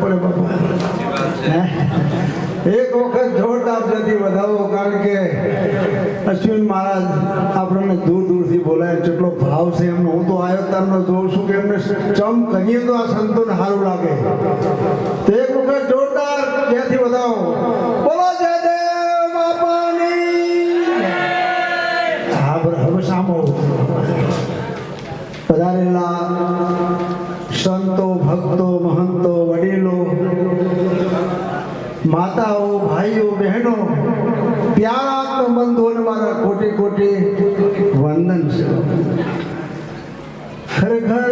પડે બાપા એક વખત જોરદાર જતી વધાવો, કારણ કે અશ્વિન મહારાજ આપણને દૂર દૂરથી બોલાય, કેટલો ભાવ છે એમનો. હું તો આવ્યો તમને જોઉં છું કે એમને ચમ કહીએ તો આ સંતોને સારું લાગે. તો એક વખત જોરદાર ત્યાંથી વધાવો. ભાઈઓ, બહેનો પ્યારા બંધુઓને મારા કોટી કોટી વંદન છે. ખરેખર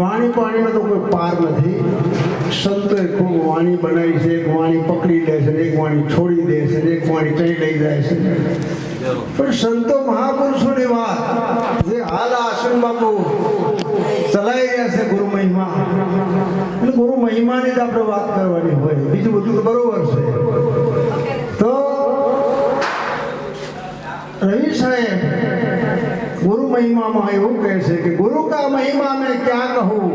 વાણી પાણીમાં તો કોઈ પાર નથી. સંતોએ ખૂબ વાણી બનાવી છે, એક વાણી પકડી લે છે, એક વાણી છોડી દે છે, એક વાણી કઈ લઈ જાય છે. પણ સંતો મહાપુરુષોની વાત, જે હાલ આશ્રમ બાપુ ચલાવી રહ્યા છે ગુરુ મહિમા મહિમાની જ આપણે વાત કરવાની હોય. બીજું બધું બરોબર છે. તો રવિ સાહેબ, ગુરુ મહિમામાં એવું કહે છે કે, ગુરુ કા મહિમા મેં ક્યાં કહું?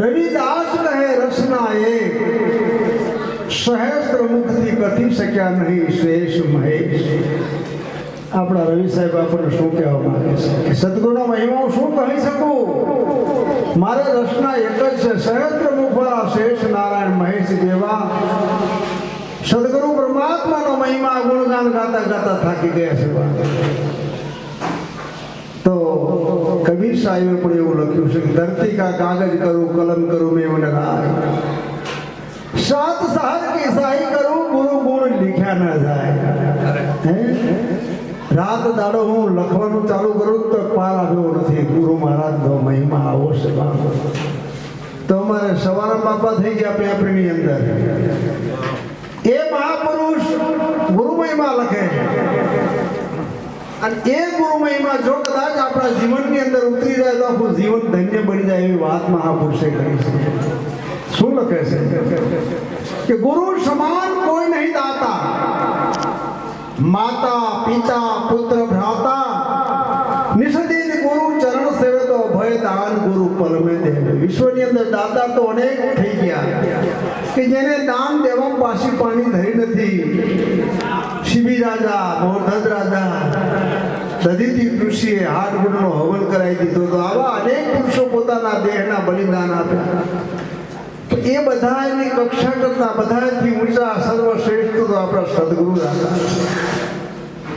રવિદાસ કહે, રસના એ સહસ્ત્ર મુખથી કથી શક્યા નહીં શ્રેષ્ઠ મહેશ. આપણા રવિ સાહેબ આપણને શું કહેવા માંગે છે? કે મહિમા હું શું કહી શકું? મારે રચના એક જ છે, સહસ્ત્ર મુફળા શેષ નારાયણ મહેશ દેવા સદગુરુ પરમાત્માનો મહિમા, ગુણગાન ગાતા ગાતા થાકી ગયા છે તો કબીર સાહેબે પણ એવું લખ્યું છે કે ધરતી કા કાગજ કરું, કલમ કરું, મેં મને રાય. સાત સહાર કે સાહી કરું, ગુરુ ગુણ લીખ્યા ન જાય. રાત દાડો હું લખવાનું ચાલુ કરું તો પાર આવ્યો નથી. ગુરુ મહારાજનો મહિમા આવો છે તો અમારે સવારે બાપા થઈ ગયા પેપરની અંદર. એ મહાપુરુષ ગુરુ મહિમા લખે અને એ ગુરુ મહિમા જો કદાચ આપણા જીવનની અંદર ઉતરી જાય તો આપણું જીવન ધન્ય બની જાય એવી વાત મહાપુરુષે કરી છે. શું લખે છે? કે ગુરુ સમાન કોઈ નહીં દાતા. માતા, પિતા પુત્ર ભ્રાતા નિષદિન ગુરુ ચરણ સેવે તો ભય દાન ગુરુ પલ મેં દેવે વિશ્વની અંદર દાતા તો અનેક થઈ ગયા કે જેને દાન દેવા પાછી પાણી ધરી નથી. શિબી રાજા મોરધજ રાજા દધીતી ઋષિએ હાથ ગુણનો હવન કરાવી દીધો તો આવા અનેક પુરુષો પોતાના દેહના બલિદાન આપ્યા. એ બધા એની કક્ષા કરતા બધાથી ઊંચા સર્વશ્રેષ્ઠ તો આપણા સદગુરુ દાદા.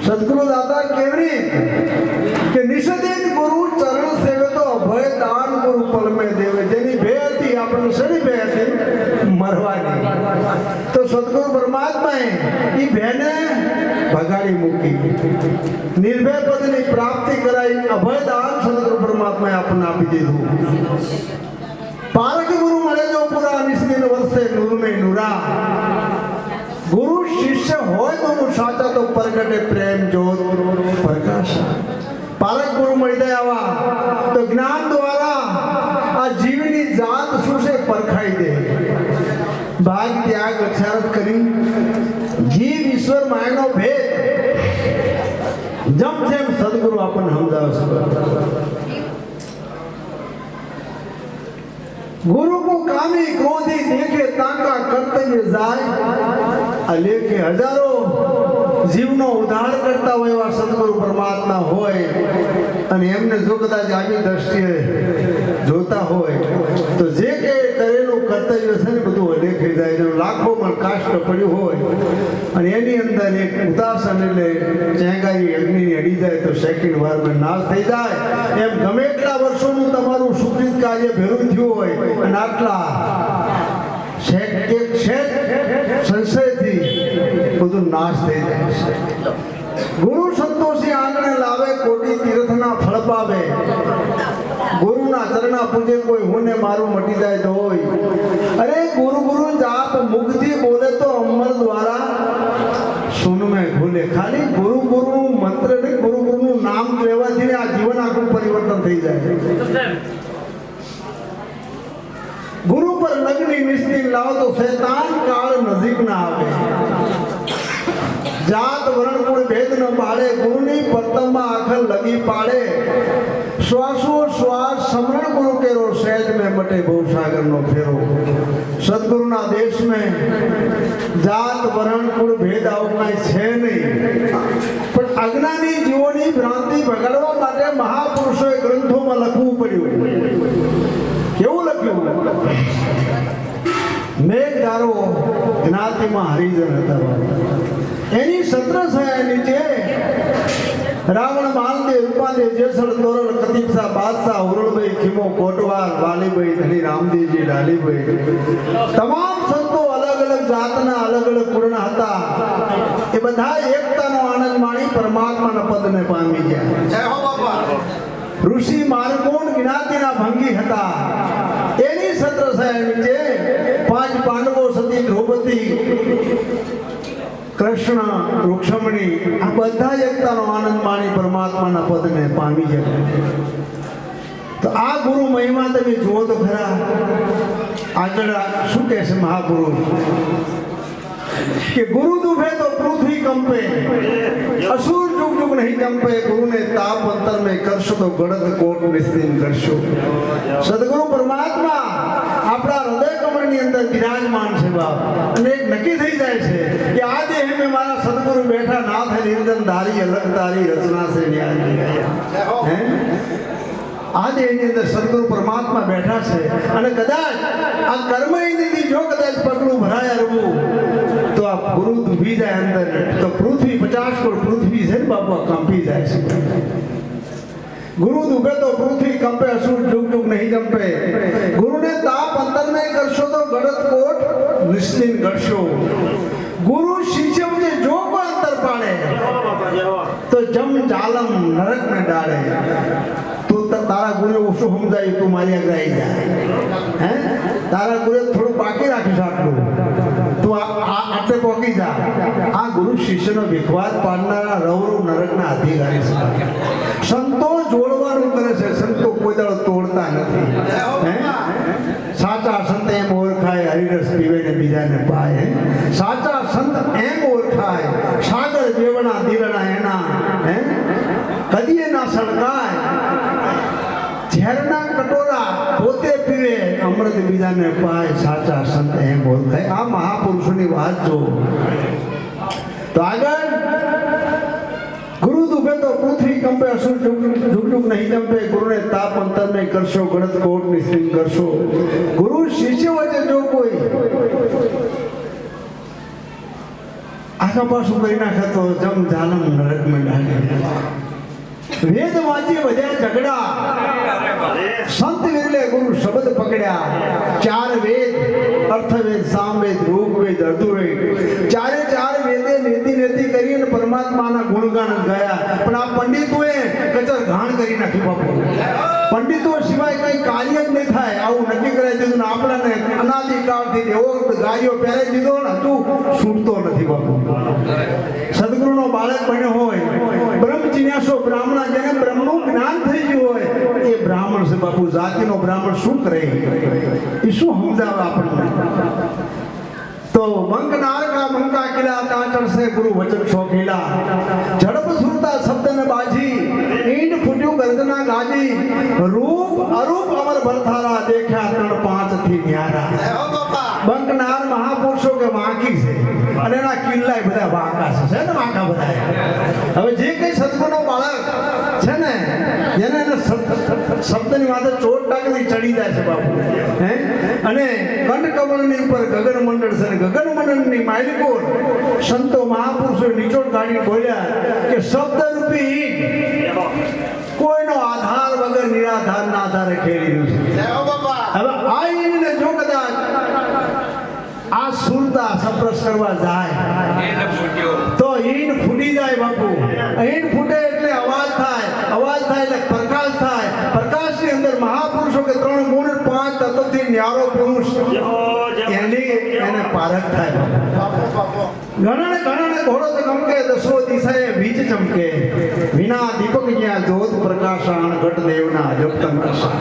સદગુરુ દાદા કેવડી કે નિષદિત ગુરુ ચરણ સેવે તો અભય દાન ગુરુ પલમે દેવે જેની ભે હતી આપણને શેની ભે હતી મરવાની તો સદગુરુ પરમાત્માએ એ ભેને ભગાડી મૂકી નિર્ભય પદની પ્રાપ્તિ કરાઈ અભય દાન સદગુરુ પરમાત્માએ આપણને આપી દીધું પારક ગુરુ મળે જો પુરા નિસ્મિન વર્ષે નૂર મે નુરા ગુરુ શિષ્ય હોય તો હું સાચા તો પ્રગટે પ્રેમ જ્યોત પ્રકાશ પારક ગુરુ મળી જાય આવા તો જ્ઞાન દ્વારા આ જીવની જાત શું છે પરખાઈ દે ભાગ ત્યાગ અક્ષારત કરી જીવ ઈશ્વર માયનો ભેદ. જમ જેમ સદગુરુ આપણને સમજાવે ગુરુ કો કામી ક્રોધી દેખે તાકા કર્તવ્ય જાય. લેખે હજારો જીવનો ઉદ્ધાર કરતા હોય એવા સદગુરુ પરમાત્મા હોય. અને એમને જો કદાચ આવી દ્રષ્ટિએ જોતા હોય, તો જે કે કરેલું કર્તવ્ય છે ને બધું અલેખે એનો લાખોમાં કાષ્ટ પડ્યું હોય. અને એની અંદર એક ઉદાસન એટલે ચેંગાઈ અગ્નિની અડી જાય તો સેકન્ડ વારમાં નાશ થઈ જાય. એમ ગમે એટલા વર્ષોનું તમારું સુકૃત કાર્ય ભેરું થયું હોય, અને આટલા સંશયથી બધું નાશ થઈ જાય છે. ગુરુ સંતોષી આંગણે લાવે, કોટી તીર્થના ફળ પાવે. ગુરુના ચરણા પૂજે કોઈ હું ને મારું મટી જાય તો હોય. અરે ગુરુ ગુરુ જાપ મુખથી બોલે તો અમર દ્વારા સુન મેં ભૂલે ખાલી ગુરુ ગુરુ મંત્ર ને ગુરુ નું નામ લેવાથી આ જીવન આખું પરિવર્તન થઈ જાય. ગુરુ પર લગ્ની નિશ્ચિત લાવો તો શૈતાન કાળ નજીક ના આવે. જાત વર્ણ કુળ ભેદ ન પાડે. ગુરુની પતંગમાં આખર લગી પાડે. શ્વાસો શ્વાસ સમરણ ગુરુ કેરો, સહેજ મેં મટે બહુ સાગરનો ફેરો. સદગુરુના દેશ મેં જાત વરણ કુળ ભેદ આવું છે નહીં. પણ અજ્ઞાની જીવોની ભ્રાંતિ ભગાડવા માટે મહાપુરુષોએ ગ્રંથોમાં લખવું પડ્યું. કેવું લખ્યું? મેઘધારો જ્ઞાતિમાં હરિજન હતા. એની સત્ર સયા નીચે રાવણ માલદેવ રૂપાદેવ જેસળ તોરલ કતિપસા બાદશાહ ઉરળભાઈ ખીમો કોટવાર વાલીભાઈ ધણી રામદેવજી ડાલીભાઈ તમામ સંતો અલગ અલગ જાતના અલગ અલગ પૂર્ણ હતા. એ બધા એકતાનો આનંદ માણી પરમાત્માના પદને પામી ગયા. જય હો બાપા. ઋષિ માર્ગોણ જ્ઞાતિના ભંગી હતા. એની સત્ર સાહેબ છે પાંચ પાંડવો સતી દ્રૌપદી. કૃષ્ણ, રૂક્ષમણી, આ બધા એકતાનો આનંદ માણી પરમાત્માના પદને પામી જાય તો આ ગુરુ મહિમા તમે જુઓ તો ખરા. આગળ શું કહે છે મહાપુરુષ કે ગુરુ દુભે તો પૃથ્વી કંપે, અસુર જુગ જુગ નહીં કંપે, ગુરુને તાપ અંતર મેં કરશો તો ગળદ કોટ નિસ્તિન કરશો. સદગુરુ પરમાત્મા આપણા હૃદય કમળની અંદર બિરાજમાન છે બાપ. અને નક્કી થઈ જાય છે કે આ મારા સદગુરુ બેઠા નાથ નિર્જન ધારી અલગ તારી રચના છે ન્યાય હે? આ દેહની અંદર સદગુરુ પરમાત્મા બેઠા છે. અને કદાચ આ કર્મ ઇન્દ્રિયથી જો કદાચ પગલું ભરાય અરવું તો આ ગુરુ ડૂબી જાય અંદર તો પૃથ્વી પચાસ કરોડ પૃથ્વી છે ને બાપા કંપી જાય છે. ગુરુ દુબે તો પૃથ્વી કંપે, અસુર જુગ જુગ નહીં કંપે. ગુરુને તાપ અંતર નહીં કરશો તો ગળત કોટ નિશ્ચિન કરશો ગુરુ શિષ્ય અંતર પાડે તો જમ જાલમ નરક ને ડાળે. તું તારા ગુરુ ઓછું સમજાય? તું મારી આગળ જાય. હે? તારા ગુરુ થોડું બાકી રાખીશ આટલું. તું આટલે પહોંચી જા. આ ગુરુ શિષ્યનો વિખવાદ પાડનારા રવરુ નરકના અધિકારી છે. સંતો જોડવાનું કરે છે. સંતો કોઈ દાડો તોડતા નથી. હે? સાચા સંત એમ ઓળખાય, હરિરસ પીવે ને બીજાને પાય? સાચા સાગર જેવણા દિલના એના, હે? કદીએ ના સળગાય ઝેરના કટોરા પોતે પીવે, અમૃત બીજાને પાય, સાચા સંત એમ બોલતા. આ મહાપુરુષોની વાત જો. તો આગળ, ગુરુ દુભે તો પૃથ્વી કંપે, અસુર જુગ નહીં કંપે ગુરુને તાપ અંતર નહીં કરશો ગણત કોટ નિશ્ચિત કરશો. ગુરુ શિષ્ય વચ્ચે જો કોઈ આગા પાછું કરી નાખે જમ જાલમ નરકમાં ડાલે વેદ વાંચી વધ્યા ઝઘડા. સંત વિરલે ગુરુ શબ્દ પકડ્યા. ચાર વેદ, અર્થવેદ, સામવેદ, ઋગ્વેદ અર્ધુવેદ ચારે ચાર વેદે નેતિ કરીને પરમાત્માના ગુણગાન ગયા. પણ આ પંડિતોએ કચર ઘાણ કરી નાખી બાપુ. પંડિતો સિવાય કઈ કાર્ય જ નહીં થાય. આવું નક્કી કરાવી દીધું આપણાને અનાદિકાળથી એવો ગાયો પહેરાવી દીધો ને તું છૂટતો નથી બાપુ. સદગુરુનો બાળક બન્યો હોય બ્રહ્મ જિજ્ઞાસો બ્રાહ્મણ, જેને બ્રહ્મનું જ્ઞાન થઈ ગયું હોય, એ બ્રાહ્મણ છે બાપુ. જાતિનો બ્રાહ્મણ શું કરે? એ શું સમજાવે આપણને? તો મંક નારકા મંકા કિલા તાચણ સે ગુરુ વચન શોખીલા ઝડપ સુરતા શબ્દને બાજી ઈંડ ફૂટ્યું ગર્દના ગાજી રૂપ અરૂપ અમર ભરથારા દેખ્યા ત્રણ પાંચથી ન્યારા બંકનાર મહાપુરુષો કે વાંકી છે? અને એના કિલ્લા બધા વાંકા છે. છે ને વાંકા બધા? હવે જે કઈ સદગુણો બાળક છે ને એને એને શબ્દની વાત ચોર ટાંકીને ચડી જાય છે બાપુ. હે? અને કંઠકમળની ઉપર ગગન મંડળ છે ને ગગન મંડળની માલિકો સંતો મહાપુરુષો નીચોડ કાઢી બોલ્યા કે શબ્દરૂપી કોઈનો આધાર વગર નિરાધારના આધારે ખેલી રહ્યું છે. હવે આ ઈંડને જો કદાચ આ સુરતા સપ્રસ કરવા જાય તો ઈંડ ફૂટી જાય બાપુ ઈંડ ફૂટે એટલે અવાજ થાય અવાજ થાય એટલે પ્રકાશ થાય પ્રકાશની અંદર મહાપુરુષો કે ત્રણ ગુણ પાંચ ન્યારો પુરુષ એની એને પારખ થાય. ગણને ગણને ઘોડો ગમકે દસો દિશાએ વીજ ચમકે. વિના દીપક જ્યાં જોત પ્રકાશ અણઘટ દેવના અજબ તમાશા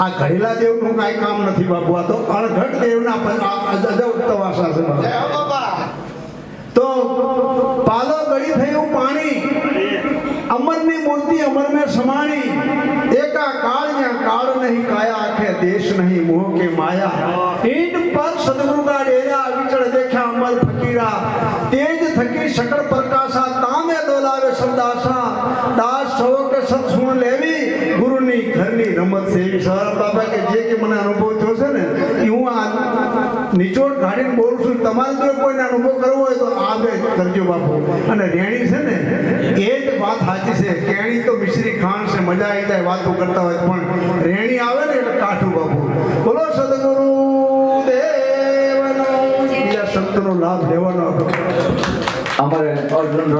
આ ઘડીલા દેવનું કાંઈ કામ નથી બાપુ આ તો અણઘટ દેવના ના અજબ તવાસા છે તો પાલો ગળી થયું પાણી. અમરની મૂર્તિ અમર મેં સમાણી. એકા નહીં કાયા આખે દેશ નહીં મોહ કે માયા ઈંટ પર સદગુરુ કા ડેરા વિચળ દેખ્યા અમર ફકીરા તેજ થકી શકળ પ્રકાશા તામે ડોલાવે શબ્દાશા દાસ કે સત્સુણ લેવી ગુરુની ઘરની રમત સેવી સર બાબા કે જે કે મને અનુભવ થયો છે ને એ હું આ નિચોડ કાઢીને બોલું છું, તમારે જો કોઈને અનુભવ કરવો હોય તો આ બે કરજો બાપુ. અને રેણી છે ને, એ જ વાત સાચી છે. કેણી તો મિશ્રી ખાણ છે, મજા આવી જાય વાતો કરતા હોય પણ રેણી આવે ને એટલે કાઠું બાપુ. બોલો સદગુરુ દેવનો. બીજા સંતનો લાભ લેવાનો અમારે અર્જુન